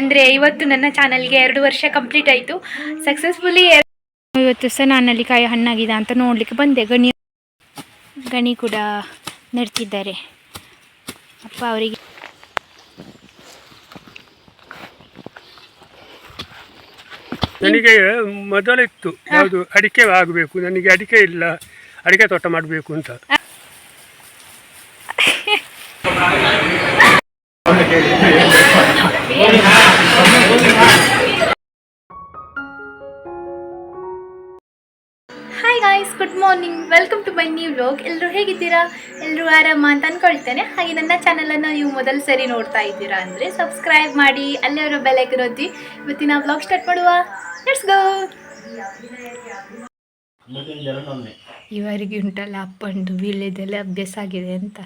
ಅಂದರೆ ಇವತ್ತು ನನ್ನ ಚಾನಲ್ಗೆ ಎರಡು ವರ್ಷ ಕಂಪ್ಲೀಟ್ ಆಯಿತು. ಸಕ್ಸಸ್ಫುಲಿ ಇವತ್ತು ಸಹ ನಾನಲ್ಲಿ ಕಾಯಿ ಹಣ್ಣಾಗಿದೆ ಅಂತ ನೋಡಲಿಕ್ಕೆ ಬಂದೆ. ಗಣಿ ಗಣಿ ಕೂಡ ನಡ್ತಿದ್ದಾರೆ. ಅಪ್ಪ ಅವರಿಗೆ ನನಗೆ ಮೊದಲಿತ್ತು. ಯಾವುದು ಅಡಿಕೆ ಆಗಬೇಕು ನನಗೆ ಅಡಿಕೆ ಇಲ್ಲ ಅಡಿಕೆ ತೋಟ ಮಾಡಬೇಕು ಅಂತ. Hi guys good morning welcome to my new vlog ಎಲ್ಲರೂ ಹೇಗಿದ್ದೀರಾ? ಎಲ್ಲರೂ ಆರಾಮ ಅಂತ ಅಂದ್ಕೊಳ್ತೇನೆ ಹಾಗೆ ನನ್ನ ಚಾನಲನ್ನು ನೀವು ಮೊದಲ ಸರಿ ನೋಡ್ತಾ ಇದ್ದೀರಾ ಅಂದರೆ ಸಬ್ಸ್ಕ್ರೈಬ್ ಮಾಡಿ ಅಲ್ಲೇ ಅವರ ಬೆಲೈಕನ್ ಒತ್ತಿ. ಇವತ್ತಿನ ವ್ಲಾಗ್ ಸ್ಟಾರ್ಟ್ ಮಾಡುವ. ಲೆಟ್ಸ್ ಗೋ ಇವರಿಗೆ ಉಂಟಲ್ಲ ಅಪ್ಪಂದು ವೀಳ್ಯದೆಲ್ಲ ಅಭ್ಯಾಸ ಆಗಿದೆ ಅಂತ.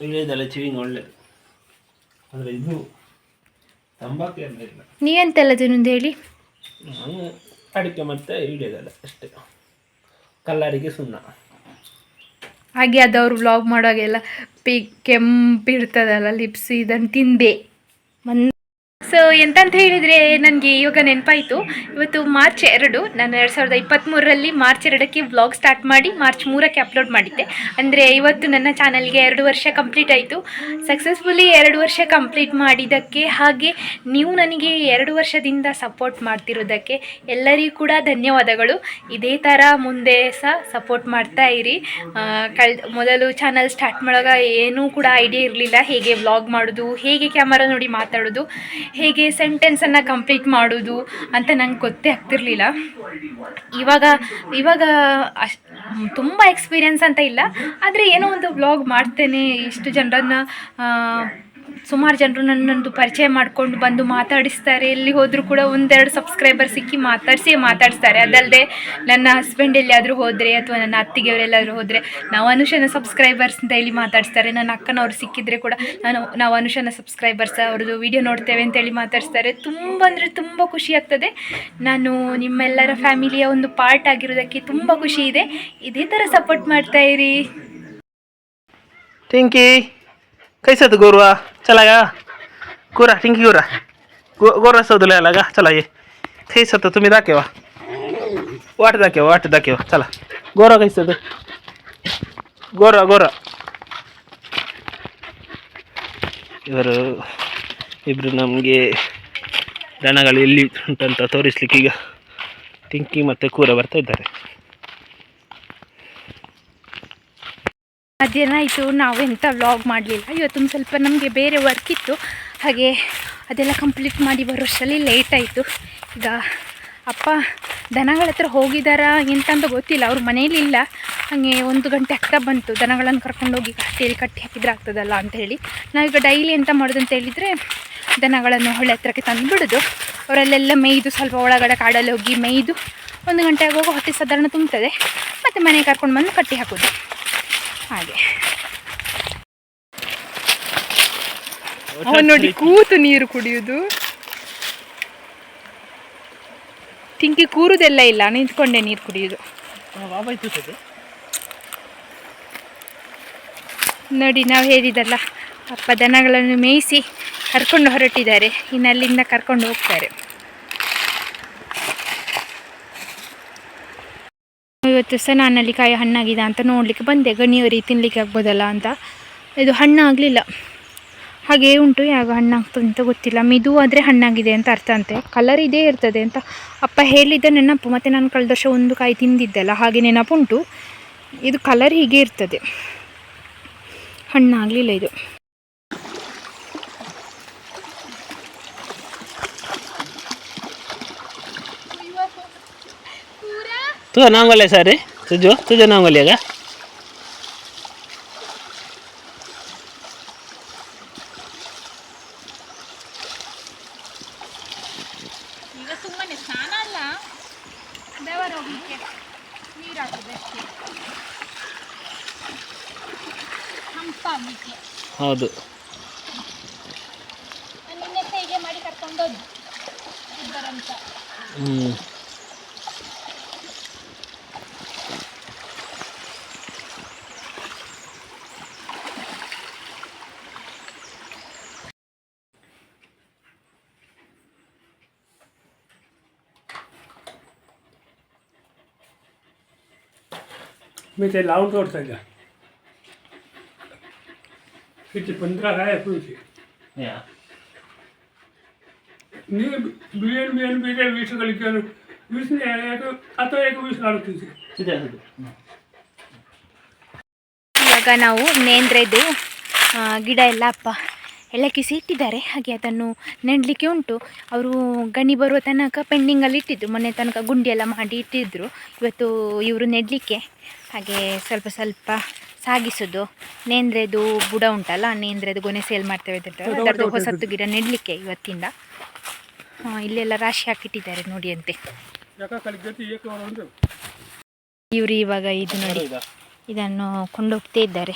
ಇಳಿಯೋದಲ್ಲ ಚಿವಿಂಗ್ ಒಳ್ಳೇದು ಅಂದರೆ ಇದು ತಂಬಾಕು ಎಲ್ಲ ಇಲ್ಲ. ನೀವೆಂತೆಲ್ಲ ತಿನ್ನೋದು ಹೇಳಿ? ನಾನು ಅಡಿಕೆ ಮತ್ತೆ ಇಳಿಯೋದಲ್ಲ ಅಷ್ಟೇ. ಕಲ್ಲರಿಗೆ ಸುಣ್ಣ. ಹಾಗೆ ಅದು ಅವ್ರು ವ್ಲಾಗ್ ಮಾಡುವಾಗೆಲ್ಲ ಪಿ ಕೆಂಪಿರ್ತದಲ್ಲ ಲಿಪ್ಸ್ ಇದನ್ನು ತಿಂದೆ. ಮನ್ ಸೊ ಎಂತಂತ ಹೇಳಿದರೆ ನನಗೆ ಇವಾಗ ನೆನಪಾಯಿತು. ಇವತ್ತು ಮಾರ್ಚ್ ಎರಡು, ನಾನು ಎರಡು ಸಾವಿರದ ಇಪ್ಪತ್ತ್ಮೂರರಲ್ಲಿ ಮಾರ್ಚ್ ಎರಡಕ್ಕೆ ವ್ಲಾಗ್ ಸ್ಟಾರ್ಟ್ ಮಾಡಿ, ಮಾರ್ಚ್ ಮೂರಕ್ಕೆ ಅಪ್ಲೋಡ್ ಮಾಡಿದ್ದೆ. ಅಂದರೆ ಇವತ್ತು ನನ್ನ ಚಾನಲ್ಗೆ ಎರಡು ವರ್ಷ ಕಂಪ್ಲೀಟ್ ಆಯಿತು. ಸಕ್ಸಸ್ಫುಲಿ ಎರಡು ವರ್ಷ ಕಂಪ್ಲೀಟ್ ಮಾಡಿದ್ದಕ್ಕೆ ಹಾಗೆ ನೀವು ನನಗೆ ಎರಡು ವರ್ಷದಿಂದ ಸಪೋರ್ಟ್ ಮಾಡ್ತಿರೋದಕ್ಕೆ ಎಲ್ಲರಿಗೂ ಕೂಡ ಧನ್ಯವಾದಗಳು. ಇದೇ ಥರ ಮುಂದೆ ಸಹ ಸಪೋರ್ಟ್ ಮಾಡ್ತಾ ಇರಿ. ಕಳ್, ಮೊದಲು ಚಾನಲ್ ಸ್ಟಾರ್ಟ್ ಮಾಡೋವಾಗ ಏನೂ ಕೂಡ ಐಡಿಯಾ ಇರಲಿಲ್ಲ. ಹೇಗೆ ವ್ಲಾಗ್ ಮಾಡೋದು, ಹೇಗೆ ಕ್ಯಾಮರಾ ನೋಡಿ ಮಾತಾಡೋದು, ಹೇಗೆ ಸೆಂಟೆನ್ಸನ್ನು ಕಂಪ್ಲೀಟ್ ಮಾಡೋದು ಅಂತ ನಂಗೆ ಗೊತ್ತೇ ಆಗ್ತಿರ್ಲಿಲ್ಲ. ಇವಾಗ ಇವಾಗ ಅಶ್ ತುಂಬ ಎಕ್ಸ್ಪೀರಿಯನ್ಸ್ ಅಂತ ಇಲ್ಲ, ಆದರೆ ಏನೋ ಒಂದು ವ್ಲಾಗ್ ಮಾಡ್ತೇನೆ, ಇಷ್ಟು ಜನರನ್ನು ಸುಮಾರು ಜನರು ನನ್ನೊಂದು ಪರಿಚಯ ಮಾಡಿಕೊಂಡು ಬಂದು ಮಾತಾಡಿಸ್ತಾರೆ ಎಲ್ಲಿ ಹೋದರೂ ಕೂಡ ಒಂದೆರಡು ಸಬ್ಸ್ಕ್ರೈಬರ್ ಸಿಕ್ಕಿ ಮಾತಾಡಿಸಿ ಮಾತಾಡಿಸ್ತಾರೆ ಅದಲ್ಲದೆ ನನ್ನ ಹಸ್ಬೆಂಡ್ ಎಲ್ಲಿಯಾದರೂ ಹೋದರೆ ಅಥವಾ ನನ್ನ ಅತ್ತಿಗೆಯವರೆಲ್ಲಾದರೂ ಹೋದರೆ ನಾವು ಅನುಷನ ಸಬ್ಸ್ಕ್ರೈಬರ್ಸ್ ಅಂತ ಹೇಳಿ ಮಾತಾಡಿಸ್ತಾರೆ ನನ್ನ ಅಕ್ಕನವ್ರು ಸಿಕ್ಕಿದ್ರೆ ಕೂಡ ನಾನು ನಾವು ಅನುಷನ ಸಬ್ಸ್ಕ್ರೈಬರ್ಸ್ ಅವ್ರದ್ದು ವಿಡಿಯೋ ನೋಡ್ತೇವೆ ಅಂತೇಳಿ ಮಾತಾಡಿಸ್ತಾರೆ ತುಂಬ ಅಂದರೆ ತುಂಬ ಖುಷಿ ಆಗ್ತದೆ ನಾನು ನಿಮ್ಮೆಲ್ಲರ ಫ್ಯಾಮಿಲಿಯ ಒಂದು ಪಾರ್ಟ್ ಆಗಿರೋದಕ್ಕೆ ತುಂಬ ಖುಷಿ ಇದೆ ಇದೇ ಥರ ಸಪೋರ್ಟ್ ಮಾಡ್ತಾ ಇರಿ टिंकी कैसा तू गोरुआ चला गा गोरा टिंकी गोरा गो गोरा शोधूला आला का चला ये कैसा तर तुम्ही दाखवा वाट दाखवा वाट दाखवा चला गोरा कैसा तर गोरा गोरा ಇವರು ಇಬ್ಬರು ನಮಗೆ ದನಗಳು ಎಲ್ಲಿ ಉಂಟಂತ ತೋರಿಸ್ಲಿಕ್ಕೆ ಈಗ ಟಿಂಕಿ ಮತ್ತು ಕೂರ ಬರ್ತಾ ಇದ್ದಾರೆ ಮಧ್ಯಾಹ್ನ ಆಯಿತು ನಾವು ಎಂಥ ವ್ಲಾಗ್ ಮಾಡಲಿಲ್ಲ. ಇವತ್ತೊಂದು ಸ್ವಲ್ಪ ನಮಗೆ ಬೇರೆ ವರ್ಕ್ ಇತ್ತು. ಹಾಗೆ ಅದೆಲ್ಲ ಕಂಪ್ಲೀಟ್ ಮಾಡಿ ಬರೋಷ್ಟರಲ್ಲಿ ಲೇಟ್ ಆಯಿತು. ಈಗ ಅಪ್ಪ ದನಗಳ ಹತ್ರ ಹೋಗಿದ್ದಾರಾ ಎಂತ ಅಂತ ಗೊತ್ತಿಲ್ಲ, ಅವ್ರ ಮನೇಲಿ ಇಲ್ಲ. ಹಾಗೆ ಒಂದು ಗಂಟೆ ಆಗ್ತಾ ಬಂತು. ದನಗಳನ್ನು ಕರ್ಕೊಂಡೋಗಿ ಕಟ್ಟೆಯಲ್ಲಿ ಕಟ್ಟಿ ಹಾಕಿದ್ರೆ ಆಗ್ತದಲ್ಲ ಅಂತ ಹೇಳಿ. ನಾವೀಗ ಡೈಲಿ ಎಂತ ಮಾಡೋದು ಅಂತ ಹೇಳಿದರೆ ದನಗಳನ್ನು ಹೊಳೆ ಹತ್ರಕ್ಕೆ ತಂದು ಬಿಡೋದು. ಅವರಲ್ಲೆಲ್ಲ ಮೇಯ್ದು ಸ್ವಲ್ಪ ಒಳಗಡೆ ಕಾಡಲ್ಲಿ ಹೋಗಿ ಮೇಯ್ದು ಒಂದು ಗಂಟೆ ಆಗುವಾಗ ಹೊಟ್ಟೆ ಸಾಧಾರಣ ತುಂಬ್ತದೆ. ಮತ್ತು ಮನೆಗೆ ಕರ್ಕೊಂಡು ಬಂದು ಕಟ್ಟಿ ಹಾಕೋದು. ಹಾಗೆ. ಅವನು ನೋಡಿ ಕೂತು ನೀರು ಕುಡಿಯುವುದು ಟಿಂಕಿ ಕೂರುದೆಲ್ಲ ಇಲ್ಲ ನಿಂತ್ಕೊಂಡೆ ನೀರು ಕುಡಿಯುದು. ನೋಡಿ ನಾವು ಹೇಳಿದಲ್ಲ ಅಪ್ಪ ದನಗಳನ್ನು ಮೇಯಿಸಿ ಕರ್ಕೊಂಡು ಹೊರಟಿದ್ದಾರೆ. ಇನ್ನು ಅಲ್ಲಿಂದ ಕರ್ಕೊಂಡು ಹೋಗ್ತಾರೆ. ಇವತ್ತು ಸಹ ನಾನಲ್ಲಿ ಕಾಯಿ ಹಣ್ಣಾಗಿದೆ ಅಂತ ನೋಡಲಿಕ್ಕೆ ಬಂದೆ. ಗಣಿಯವರಿಗೆ ತಿನ್ನಲಿಕ್ಕೆ ಆಗ್ಬೋದಲ್ಲ ಅಂತ. ಇದು ಹಣ್ಣಾಗಲಿಲ್ಲ. ಹಾಗೇ ಉಂಟು, ಯಾವಾಗ ಹಣ್ಣಾಗ್ತದೆ ಅಂತ ಗೊತ್ತಿಲ್ಲ. ಮಿದು ಆದರೆ ಹಣ್ಣಾಗಿದೆ ಅಂತ ಅರ್ಥ ಅಂತೆ. ಕಲರ್ ಇದೇ ಇರ್ತದೆ ಅಂತ. ಅಪ್ಪ ಹೇಳಿದ್ದ ನೆನಪು, ಮತ್ತು ನಾನು ಕಳೆದ ವರ್ಷ ಒಂದು ಕಾಯಿ ತಿಂದಿದ್ದೆಲ್ಲ, ಹಾಗೆ ನೆನಪುಂಟು. ಇದು ಕಲರ್ ಹೀಗೆ ಇರ್ತದೆ. ಹಣ್ಣಾಗಲಿಲ್ಲ ಇದು. तुझं नाव बोलाय सर रे तुझं तुझं नाव बोलूया का ಈಗ ಸುಮ್ಮನೆ ಸ್ನಾನ ಅಲ್ಲ ದೇವರ ಹೋಗ್ಲಿಕ್ಕೆ ನೀರು ಹಾಕೋದಷ್ಟೇ ಹಂಪಾಗಲಿಕ್ಕೆ ಹೌದು ನಿನ್ನೆ ಹೀಗೆ ಮಾಡಿ ಕರ್ಕೊಂಡೋದು ಇಬ್ಬರಂತ ಹ್ಞೂ मी ते लावून तोडता किती पंधरा काय एकोणीसशे या मी बिएन बिएन बी वीस कलिके वीस नाही एक आता एक वीस काढतो तिथे ಇದೆ ಅದು ಇವಾಗ ನಾವು ನೇಂದ್ರೆದು ಆ, ಗಿಡ ಎಲ್ಲ ಅಪ್ಪ ಏಲಕ್ಕಿಸಿ ಇಟ್ಟಿದ್ದಾರೆ ಹಾಗೆ ಅದನ್ನು ನೆಡಲಿಕ್ಕೆ ಉಂಟು. ಅವರು ಗಣಿ ಬರುವ ತನಕ ಪೆಂಡಿಂಗಲ್ಲಿ ಇಟ್ಟಿದ್ದು. ಮೊನ್ನೆ ತನಕ ಗುಂಡಿಯೆಲ್ಲ ಮಾಡಿ ಇಟ್ಟಿದ್ದರು ಇವತ್ತು ಇವರು ನೆಡಲಿಕ್ಕೆ. ಹಾಗೆ ಸ್ವಲ್ಪ ಸ್ವಲ್ಪ ಸಾಗಿಸೋದು. ನೇಂದ್ರೆದು ಬುಡ ಉಂಟಲ್ಲ ನೇಂದ್ರೆದು ಗೊನೆ ಸೇಲ್ ಮಾಡ್ತೇವೆ ಅದರದ್ದು ಹೊಸತ್ತು ಗಿಡ ನೆಡಲಿಕ್ಕೆ ಇವತ್ತಿಂದ. ಇಲ್ಲೆಲ್ಲ ರಾಶಿ ಹಾಕಿಟ್ಟಿದ್ದಾರೆ ನೋಡಿ ಅಂತೆ ಇವರು ಇವಾಗ ಇದು ನೋಡಿ ಇದನ್ನು ಕೊಂಡೋಗ್ತಾ ಇದ್ದಾರೆ.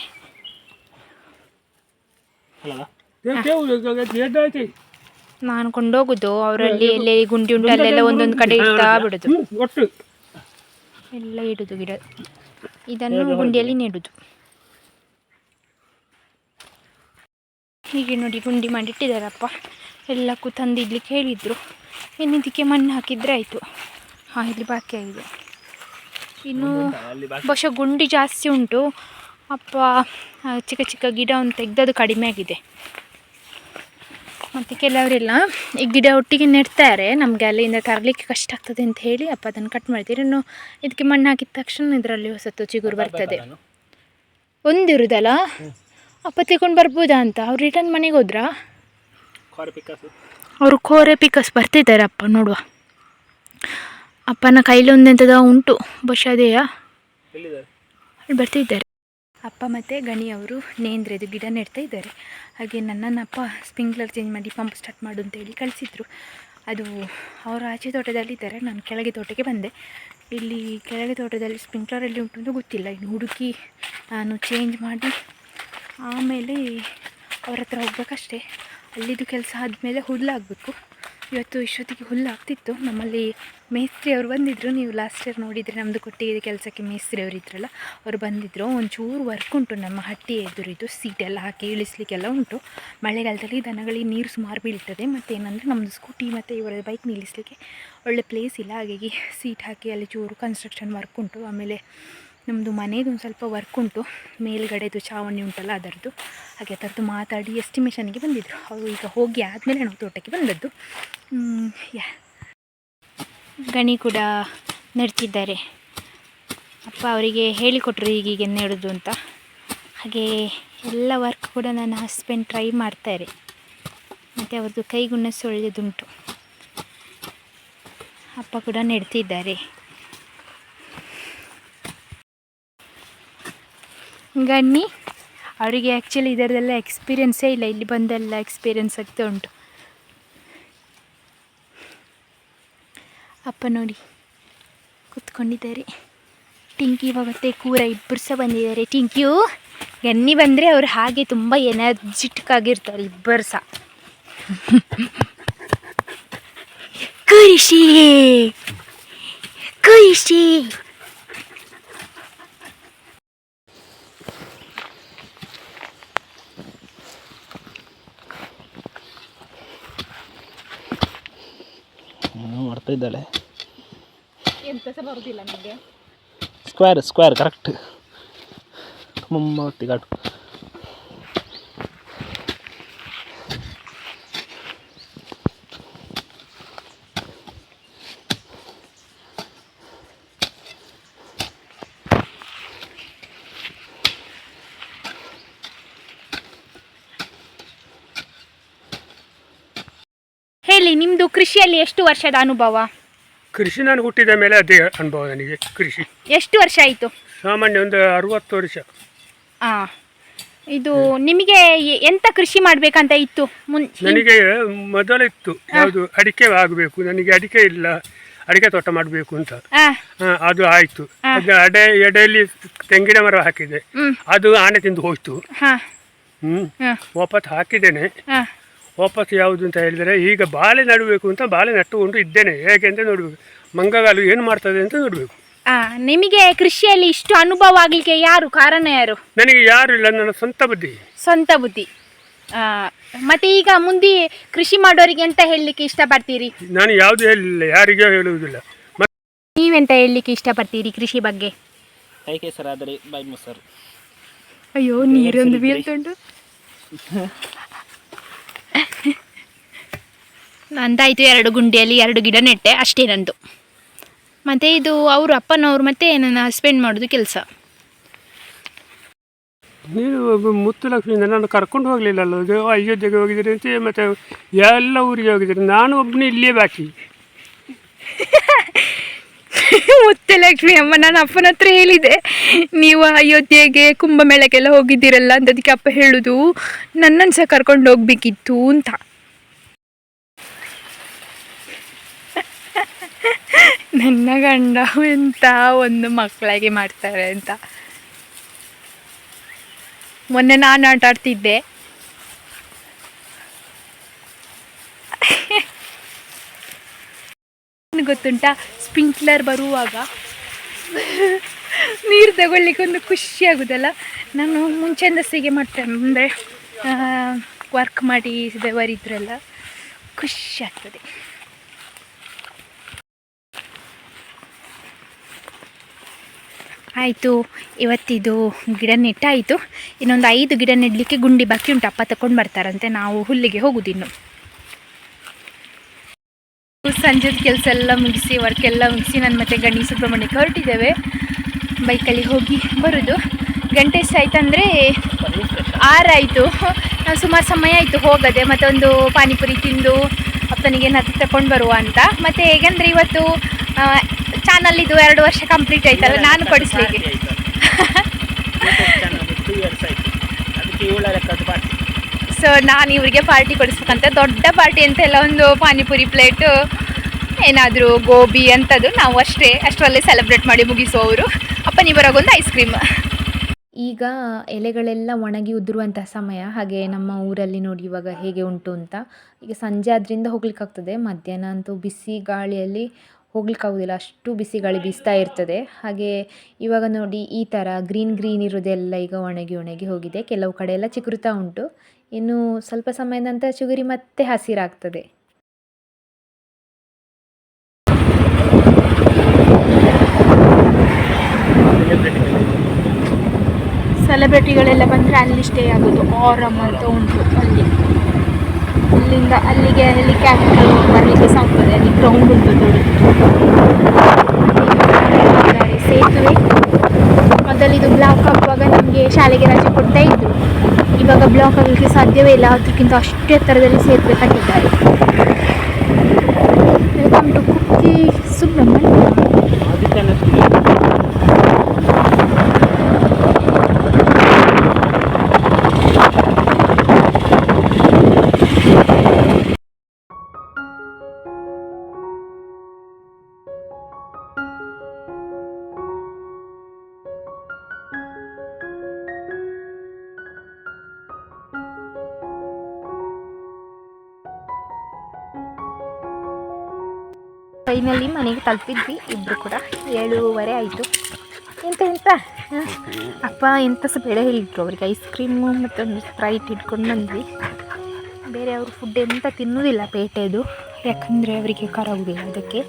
ನಾನು ಕೊಂಡೋಗುದು ಅವರಲ್ಲಿ ಎಲ್ಲಿ ಗುಂಡಿ ಉಂಟು ಅಲ್ಲೆಲ್ಲ ಒಂದೊಂದು ಕಡೆ ಇಡ್ತಾ ಬಿಡುದು. ಎಲ್ಲ ಇಡುದು ಗಿಡ. ಇದನ್ನು ಗುಂಡಿಯಲ್ಲಿ ನೆಡುದು. ಹೀಗೆ ನೋಡಿ ಗುಂಡಿ ಮಾಡಿಟ್ಟಿದ್ದಾರಪ್ಪ. ಎಲ್ಲಕ್ಕೂ ತಂದು ಇಡ್ಲಿಕ್ಕೆ ಹೇಳಿದ್ರು. ಇನ್ನಿದಕ್ಕೆ ಮಣ್ಣು ಹಾಕಿದ್ರೆ ಆಯ್ತು. ಹಾಂ ಇಲ್ಲಿ ಬಾಕಿ ಆಗಿದೆ. ಇನ್ನು ಬಹುಶಃ ಗುಂಡಿ ಜಾಸ್ತಿ ಉಂಟು. ಅಪ್ಪ ಚಿಕ್ಕ ಚಿಕ್ಕ ಗಿಡ ಒಂದು ತೆಗ್ದದು ಕಡಿಮೆ ಆಗಿದೆ. ಮತ್ತು ಕೆಲವರೆಲ್ಲ ಈ ಗಿಡ ಒಟ್ಟಿಗೆ ನೆಡ್ತಾರೆ ನಮಗೆ ಅಲ್ಲಿಂದ ತರಲಿಕ್ಕೆ ಕಷ್ಟ ಆಗ್ತದೆ ಅಂತ ಹೇಳಿ ಅಪ್ಪ ಅದನ್ನು ಕಟ್ ಮಾಡ್ತೀರಿ ಇನ್ನು ಇದಕ್ಕೆ ಮಣ್ಣು ಹಾಕಿದ ತಕ್ಷಣ ಇದರಲ್ಲಿ ಹೊಸತು ಚಿಗುರು ಬರ್ತದೆ. ಒಂದಿರುದಲ್ಲ ಅಪ್ಪ ತಗೊಂಡು ಬರ್ಬೋದಾ ಅಂತ? ಅವ್ರು ರಿಟರ್ನ್ ಮನೆಗೆ ಹೋದ್ರಾ? ಅವರು ಕೋರೆ ಪಿಕಸ್ ಬರ್ತಿದ್ದಾರೆ ಅಪ್ಪ ನೋಡುವ. ಅಪ್ಪನ ಕೈಲಿ ಒಂದೆಂಥದ ಉಂಟು ಬಶಾದೆಯ ಅಲ್ಲಿ ಬರ್ತಿದ್ದಾರೆ. ಅಪ್ಪ ಮತ್ತು ಗಣಿ ಅವರು ನೇಂದ್ರೆದು ಗಿಡ ನೆಡ್ತಾ ಇದ್ದಾರೆ. ಹಾಗೆ ನನ್ನನ್ನು ಅಪ್ಪ ಸ್ಪ್ರಿಂಕ್ಲರ್ ಚೇಂಜ್ ಮಾಡಿ ಪಂಪ್ ಸ್ಟಾರ್ಟ್ ಮಾಡು ಅಂತೇಳಿ ಕಳಿಸಿದ್ರು. ಅದು ಅವರು ಆಚೆ ತೋಟದಲ್ಲಿದ್ದಾರೆ. ನಾನು ಕೆಳಗೆ ತೋಟಕ್ಕೆ ಬಂದೆ. ಇಲ್ಲಿ ಕೆಳಗೆ ತೋಟದಲ್ಲಿ ಸ್ಪ್ರಿಂಕ್ಲರ್ ಎಲ್ಲಿ ಉಂಟು ಅಂತ ಗೊತ್ತಿಲ್ಲ. ಇನ್ನು ಹುಡುಕಿ ನಾನು ಚೇಂಜ್ ಮಾಡಿ ಆಮೇಲೆ ಅವ್ರ ಹತ್ರ ಹೋಗ್ಬೇಕಷ್ಟೇ. ಅಲ್ಲಿದು ಕೆಲಸ ಆದಮೇಲೆ ಹುಲ್ಲಾಗಬೇಕು ಇವತ್ತು ಇಷ್ಟೊತ್ತಿಗೆ ಹುಲ್ಲು ಆಗ್ತಿತ್ತು. ನಮ್ಮಲ್ಲಿ ಮೇಸ್ತ್ರಿ ಅವರು ಬಂದಿದ್ದರು ನೀವು ಲಾಸ್ಟ್ ಇಯರ್ ನೋಡಿದರೆ ನಮ್ಮದು ಕೊಟ್ಟಿಗೆ ಕೆಲಸಕ್ಕೆ ಮೇಸ್ತ್ರಿ ಅವರು ಇದ್ರಲ್ಲ, ಅವರು ಬಂದಿದ್ದರು ಒಂಚೂರು ವರ್ಕ್ ಉಂಟು ನಮ್ಮ ಹಟ್ಟಿ ಎದುರಿದು ಸೀಟೆಲ್ಲ ಹಾಕಿ ಇಳಿಸ್ಲಿಕ್ಕೆಲ್ಲ ಉಂಟು. ಮಳೆಗಾಲದಲ್ಲಿ ದನಗಳಿಗೆ ನೀರು ಸುಮಾರು ಬೀಳ್ತದೆ. ಮತ್ತು ಏನಂದರೆ ನಮ್ಮದು ಸ್ಕೂಟಿ ಮತ್ತು ಇವರ ಬೈಕ್ ನಿಲ್ಲಿಸಲಿಕ್ಕೆ ಒಳ್ಳೆ ಪ್ಲೇಸ್ ಇಲ್ಲ. ಹಾಗಾಗಿ ಸೀಟ್ ಹಾಕಿ ಅಲ್ಲಿ ಚೂರು ಕನ್ಸ್ಟ್ರಕ್ಷನ್ ವರ್ಕ್ ಉಂಟು. ಆಮೇಲೆ ನಮ್ಮದು ಮನೆಯದು ಒಂದು ಸ್ವಲ್ಪ ವರ್ಕ್ ಉಂಟು. ಮೇಲ್ಗಡೆದು ಚಾವಣಿ ಉಂಟಲ್ಲ ಅದರದ್ದು ಹಾಗೆ ಅದರದ್ದು ಮಾತಾಡಿ ಎಸ್ಟಿಮೇಷನ್ಗೆ ಬಂದಿದ್ದರು ಅವರು ಈಗ ಹೋಗಿ ಆದಮೇಲೆ ನಾವು ತೋಟಕ್ಕೆ ಬಂದದ್ದು. ಯಾ. ಗಣಿ ಕೂಡ ನೆಡ್ತಿದ್ದಾರೆ. ಅಪ್ಪ ಅವರಿಗೆ ಹೇಳಿಕೊಟ್ರು ಹೀಗೀಗೆ ನೆಡೋದು ಅಂತ. ಹಾಗೆ ಎಲ್ಲ ವರ್ಕ್ ಕೂಡ ನನ್ನ ಹಸ್ಬೆಂಡ್ ಟ್ರೈ ಮಾಡ್ತಾರೆ. ಮತ್ತು ಅವ್ರದ್ದು ಕೈಗುಣ ಸೊಳ್ಳೆದುಂಟು ಅಪ್ಪ ಕೂಡ ನೆಡ್ತಿದ್ದಾರೆ. ಗಣ್ಣಿ ಅವರಿಗೆ ಆ್ಯಕ್ಚುಲಿ ಇದರದೆಲ್ಲ ಎಕ್ಸ್ಪೀರಿಯೆನ್ಸೇ ಇಲ್ಲ. ಇಲ್ಲಿ ಬಂದೆಲ್ಲ ಎಕ್ಸ್ಪೀರಿಯೆನ್ಸ್ ಆಗ್ತಾ ಉಂಟು. ಅಪ್ಪ ನೋಡಿ, ಕೂತ್ಕೊಂಡಿದ್ದಾರೆ. ಟಿಂಕಿ ಮತ್ತೆ ಕೂರ ಇಬ್ಬರು ಸಹ ಬಂದಿದ್ದಾರೆ. ಟಿಂಕಿಯು ಗನ್ನಿ ಬಂದರೆ ಅವರು ಹಾಗೆ ತುಂಬ ಎನರ್ಜಿಟಿಕ್ ಆಗಿರ್ತಾರೆ ಇಬ್ಬರು ಸಹ. ಕೃಷಿ ಖುಷಿ. ಮಾಡ್ತಾ ಇದ್ದಾಳೆ ಸ್ಕ್ವೇರ್ ಸ್ಕ್ವೇರ್ ಕರೆಕ್ಟ್ ತುಂಬ ಹೊತ್ತಿಗಾಟು ಹೇಳಿ ನಿಮ್ಮದು ಕೃಷಿಯಲ್ಲಿ ಎಷ್ಟು ವರ್ಷದ ಅನುಭವ? ಕೃಷಿ ನಾನು ಹುಟ್ಟಿದ ಮೇಲೆ ಅದೇ ಅನುಭವ ನನಗೆ ಕೃಷಿ. ಎಷ್ಟು ವರ್ಷ ಆಯಿತು? ಸಾಮಾನ್ಯ ಒಂದು ಅರವತ್ತು ವರ್ಷ. ಹಾಂ ಇದು ನಿಮಗೆ ಎ- ಎಂತ ಕೃಷಿ ಮಾಡಬೇಕಂತ ಇತ್ತು? ಮುನ್ ನನಗೆ ಮೊದಲಿತ್ತು ಯಾವುದು ಅಡಿಕೆ ಆಗಬೇಕು ನನಗೆ ಅಡಿಕೆ ಇಲ್ಲ ಅಡಿಕೆ ತೋಟ ಮಾಡಬೇಕು ಅಂತ. ಅದು ಆಯಿತು. ಅದು ಅಡೆ ಎಡೆಯಲ್ಲಿ ತೆಂಗಿನ ಮರ ಹಾಕಿದೆ. ಹ್ಮ್. ಅದು ಆನೆ ತಿಂದು ಹೋಯ್ತು. ಹಾಂ. ಹ್ಮ್. ವಾಪತ್ ವಾಪಸ್ ಹಾಕಿದ್ದೇನೆ. ಹಾಂ. ವಾಪಸ್ ಯಾವುದು ಅಂತ ಹೇಳಿದರೆ ಈಗ ಬಾಳೆ ನಡಬೇಕು ಅಂತ ಬಾಳೆ ನಟ್ಟುಕೊಂಡು ಇದ್ದೇನೆ. ಹೇಗೆ ಅಂತ ನೋಡಬೇಕು. ಮಂಗಗಾಲು ಏನು ಮಾಡ್ತದೆ ಅಂತ ನೋಡಬೇಕು. ಆ, ನಿಮಗೆ ಕೃಷಿಯಲ್ಲಿ ಇಷ್ಟು ಅನುಭವ ಆಗಲಿಕ್ಕೆ ಯಾರು ಕಾರಣ ಯಾರು? ನನಗೆ ಯಾರು ಇಲ್ಲ ನನ್ನ ಸ್ವಂತ ಬುದ್ಧಿ. ಸ್ವಂತ ಬುದ್ಧಿ. ಆ, ಮತ್ತೆ ಈಗ ಮುಂದೆ ಕೃಷಿ ಮಾಡೋರಿಗೆ ಎಂತ ಹೇಳಲಿಕ್ಕೆ ಇಷ್ಟಪಡ್ತೀರಿ? ನಾನು ಯಾವುದು ಹೇಳಿಲ್ಲ ಯಾರಿಗೂ ಹೇಳುವುದಿಲ್ಲ. ಮತ್ತು ನೀವೆಂತ ಹೇಳಲಿಕ್ಕೆ ಇಷ್ಟಪಡ್ತೀರಿ ಕೃಷಿ ಬಗ್ಗೆ? ಸರ್ ಕೆಸರಾದರೆ ಬಾಯಿ ಮೊಸರು ಅಯ್ಯೋ ನೀರೊಂದು ಬೀಳ್ತುಂಟು. ನಂದಾಯ್ತು ಎರಡು ಗುಂಡಿಯಲ್ಲಿ ಎರಡು ಗಿಡ ನೆಟ್ಟೆ ಅಷ್ಟೇ ನಂದು. ಮತ್ತು ಇದು ಅವರು ಅಪ್ಪನವ್ರು ಮತ್ತು ನನ್ನ ಹಸ್ಬೆಂಡ್ ಮಾಡೋದು ಕೆಲಸ. ನೀನು ಒಬ್ಬ ಮುತ್ತು ಲಕ್ಷ್ಮಿಯಿಂದ ನಾನು ಕರ್ಕೊಂಡು ಹೋಗಲಿಲ್ಲಲ್ಲ? ಅಲ್ಲ ಅಯೋಧ್ಯೆಗೆ ಹೋಗಿದ್ದೀರಿ ಅಂತ ಮತ್ತು ಎಲ್ಲ ಊರಿಗೆ ಹೋಗಿದ್ದೀರಿ. ನಾನು ಒಬ್ಬನೇ ಇಲ್ಲೇ ಬಾಕಿ. ಮುತ್ತಲಕ್ಷ್ಮಿ ಅಮ್ಮ ನಾನು ಅಪ್ಪನ ಹತ್ರ ಹೇಳಿದೆ. ನೀವು ಅಯೋಧ್ಯೆಗೆ ಕುಂಭಮೇಳಕ್ಕೆಲ್ಲ ಹೋಗಿದ್ದೀರಲ್ಲ ಅಂತ ಅದಕ್ಕೆ ಅಪ್ಪ ಹೇಳುದು, ನನ್ನನ್ನು ಸಹ ಕರ್ಕೊಂಡು ಹೋಗ್ಬೇಕಿತ್ತು ಅಂತ. ನನ್ನ ಗಂಡ ಎಂತ ಒಂದು ಮಕ್ಕಳಾಗಿ ಮಾಡ್ತಾರೆ ಅಂತ. ಮೊನ್ನೆ ನಾನು ಆಟ ಆಡ್ತಿದ್ದೆ ನಿಮ್ಗ್ ಗೊತ್ತುಂಟಾ ಸ್ಪ್ರಿಂಕ್ಲರ್ ಬರುವಾಗ ನೀರು ತಗೊಳ್ಳಿಕ್ಕೆ ಒಂದು ಖುಷಿ ಆಗುದಲ್ಲ. ನಾನು ಮುಂಚೆಂದಸ್ಸಿಗೆ ಮಾಡ್ತೇನೆ. ಅಂದರೆ ವರ್ಕ್ ಮಾಡಿ ಬರಿದ್ರಲ್ಲ ಖುಷಿ ಆಗ್ತದೆ. ಆಯಿತು, ಇವತ್ತಿದು ಗಿಡ ನೆಟ್ಟಾಯಿತು. ಇನ್ನೊಂದು ಐದು ಗಿಡ ನೆಡಲಿಕ್ಕೆ ಗುಂಡಿ ಬಾಕಿ ಉಂಟು. ಅಪ್ಪ ತಗೊಂಡು ಬರ್ತಾರಂತೆ. ನಾವು ಹುಲ್ಲಿಗೆ ಹೋಗುದಿನ್ನು. ಸಂಜೆದ ಕೆಲಸ ಎಲ್ಲ ಮುಗಿಸಿ ವರ್ಕ್ ಎಲ್ಲ ಮುಗಿಸಿ ನಾನು ಮತ್ತೆ ಗಣಿ ಸುಬ್ರಹ್ಮಣ್ಯಕ್ಕೆ ಹೊರಟಿದ್ದೇವೆ. ಬೈಕಲ್ಲಿ ಹೋಗಿ ಬರೋದು. ಗಂಟೆ ಎಷ್ಟಾಯ್ತಂದರೆ ಆರಾಯಿತು ನಾವು ಸುಮಾರು ಸಮಯ ಆಯಿತು ಹೋಗದೆ ಮತ್ತು ಒಂದು ಪಾನಿಪುರಿ ತಿಂದು ಅಪ್ಪನಿಗೆ ಏನಾದ್ರು ತಗೊಂಡು ಬರುವ ಅಂತ. ಮತ್ತು ಹೇಗೆಂದರೆ ಇವತ್ತು ಚಾನಲ್ ಇದು ಎರಡು ವರ್ಷ ಕಂಪ್ಲೀಟ್ ಆಯ್ತಲ್ಲ ನಾನು ಪಡಿಸ್ಲಿಕ್ಕೆ ಆಯಿತು. ಸೊ ನಾನು ಇವರಿಗೆ ಪಾರ್ಟಿ ಕೊಡಿಸ್ಬೇಕಂತ ದೊಡ್ಡ ಪಾರ್ಟಿ ಅಂತೆಲ್ಲ ಒಂದು ಪಾನಿಪುರಿ ಪ್ಲೇಟು ಏನಾದರೂ ಗೋಬಿ ಅಂಥದ್ದು ನಾವು ಅಷ್ಟೇ, ಅಷ್ಟರಲ್ಲೇ ಸೆಲೆಬ್ರೇಟ್ ಮಾಡಿ ಮುಗಿಸುವವರು ಅಪ್ಪನಿವರಾಗೊಂದು ಐಸ್ ಕ್ರೀಮ್ ಈಗ ಎಲೆಗಳೆಲ್ಲ ಒಣಗಿ ಉದುರುವಂಥ ಸಮಯ, ಹಾಗೆ ನಮ್ಮ ಊರಲ್ಲಿ ನೋಡಿ ಇವಾಗ ಹೇಗೆ ಉಂಟು ಅಂತ. ಈಗ ಸಂಜೆ ಆದ್ದರಿಂದ ಹೋಗ್ಲಿಕ್ಕಾಗ್ತದೆ. ಮಧ್ಯಾಹ್ನ ಅಂತೂ ಬಿಸಿ ಗಾಳಿಯಲ್ಲಿ ಹೋಗ್ಲಿಕ್ಕಾಗೋದಿಲ್ಲ. ಅಷ್ಟು ಬಿಸಿ ಗಾಳಿ ಬೀಸ್ತಾ ಇರ್ತದೆ. ಹಾಗೆ ಇವಾಗ ನೋಡಿ ಈ ಥರ ಗ್ರೀನ್ ಗ್ರೀನ್ ಇರೋದೆಲ್ಲ ಈಗ ಒಣಗಿ ಒಣಗಿ ಹೋಗಿದೆ. ಕೆಲವು ಕಡೆ ಎಲ್ಲ ಚಿಗುರುತ್ತಾ ಉಂಟು. ಇನ್ನು ಸ್ವಲ್ಪ ಸಮಯದ ನಂತರ ಚಿಗುರಿ ಮತ್ತೆ ಹಸಿರಾಗ್ತದೆ. ಸೆಲೆಬ್ರಿಟಿಗಳೆಲ್ಲ ಬಂದರೆ ಅಲ್ಲಿ ಸ್ಟೇ ಆಗೋದು. ಆರಮ್ ಅಂತ ಉಂಟು ಅಲ್ಲಿ. ಅಲ್ಲಿಂದ ಅಲ್ಲಿಗೆ ಹೆಲಿಕಾಪ್ಟರ್ ಬರಲಿಕ್ಕೆ ಸಾಕ್ತದೆ ಅಲ್ಲಿ ಗ್ರೌಂಡ್ ಉಂಟು ದೊಡ್ಡದು ಇದ್ದಾರೆ ಸೇತುವೆ. ಮೊದಲಿದು ಬ್ಲಾಕ್ ಆಗುವಾಗ ನಮಗೆ ಶಾಲೆಗೆ ರಜೆ ಕೊಡ್ತಾ ಇದ್ರು. ಇವಾಗ ಬ್ಲಾಕ್ ಆಗಲಿಕ್ಕೆ ಸಾಧ್ಯವೇ ಇಲ್ಲ. ಅದಕ್ಕಿಂತ ಅಷ್ಟು ಎತ್ತರದಲ್ಲಿ ಸೇತುವೆ ಕಟ್ಟಿದ್ದಾರೆ. ವೆಲ್ಕಮ್ ಟು ಕುಕ್ಕಿ ಫೈನಲಿ ಮನೆಗೆ ತಲುಪಿದ್ವಿ. ಇಬ್ಬರು ಕೂಡ ಏಳುವರೆ ಆಯಿತು. ಎಂತ ಎಂತ? ಅಪ್ಪ ಎಂತ ಸಹ ಬೇಡ ಹೇಳಿದ್ರು. ಅವ್ರಿಗೆ ಐಸ್ ಕ್ರೀಮು ಮತ್ತೊಂದು ಸ್ಪ್ರೈಟ್ ಇಟ್ಕೊಂಡು ಬಂದ್ವಿ. ಬೇರೆ ಅವರು ಫುಡ್ ಎಂತ ತಿನ್ನುವುದಿಲ್ಲ ಪೇಟೆದು. ಯಾಕಂದರೆ ಅವರಿಗೆ ಕರಾಗುವುದಿಲ್ಲ ಅದಕ್ಕೆ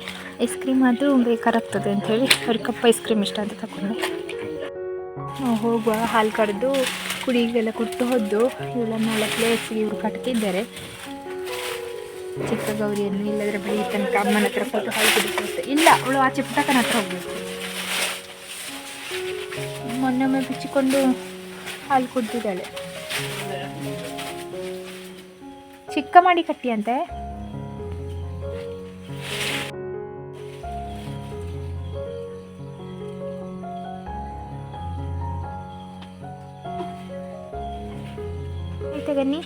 ಐಸ್ ಕ್ರೀಮ್ ಆದರೂ ಬೇಕಾರಾಗ್ತದೆ ಅಂಥೇಳಿ ಅವ್ರ ಕಪ್ ಐಸ್ ಕ್ರೀಮ್ ಇಷ್ಟ ಅಂತ ತಗೊಂಡೆ ನಾವು ಹೋಗುವ ಹಾಲು ಕರೆದು ಕುಡಿಗೆಲ್ಲ ಕೊಟ್ಟು ಹೋದ್ದು. ಇವೆಲ್ಲ ನಾಳೆ ಪ್ಲೇಸ್ಗೆ ಇವರು ಕಟ್ತಿದ್ದಾರೆ. ಚಿಕ್ಕ ಗೌರಿಯನ್ನು ಇಲ್ಲದ್ರೆ ಬೆಳಿ ತನಕ ಅಮ್ಮನ ಹತ್ರ ಫೋಟೋ ಹಾಲು ಕುಡಿಸುತ್ತೆ ಇಲ್ಲ, ಅವಳು ಆಚೆ ಪುಟಕನ ಹತ್ರ ಹೋಗ್ಬೇಕು. ಮೊನ್ನೊಮ್ಮೆ ಬಿಚ್ಚಿಕೊಂಡು ಹಾಲು ಕುಡ್ದಿದ್ದಾಳೆ. ಚಿಕ್ಕ ಮಾಡಿ ಕಟ್ಟಿ ಅಂತೆ ಆಯ್ತಾ ಗನ್ನಿ?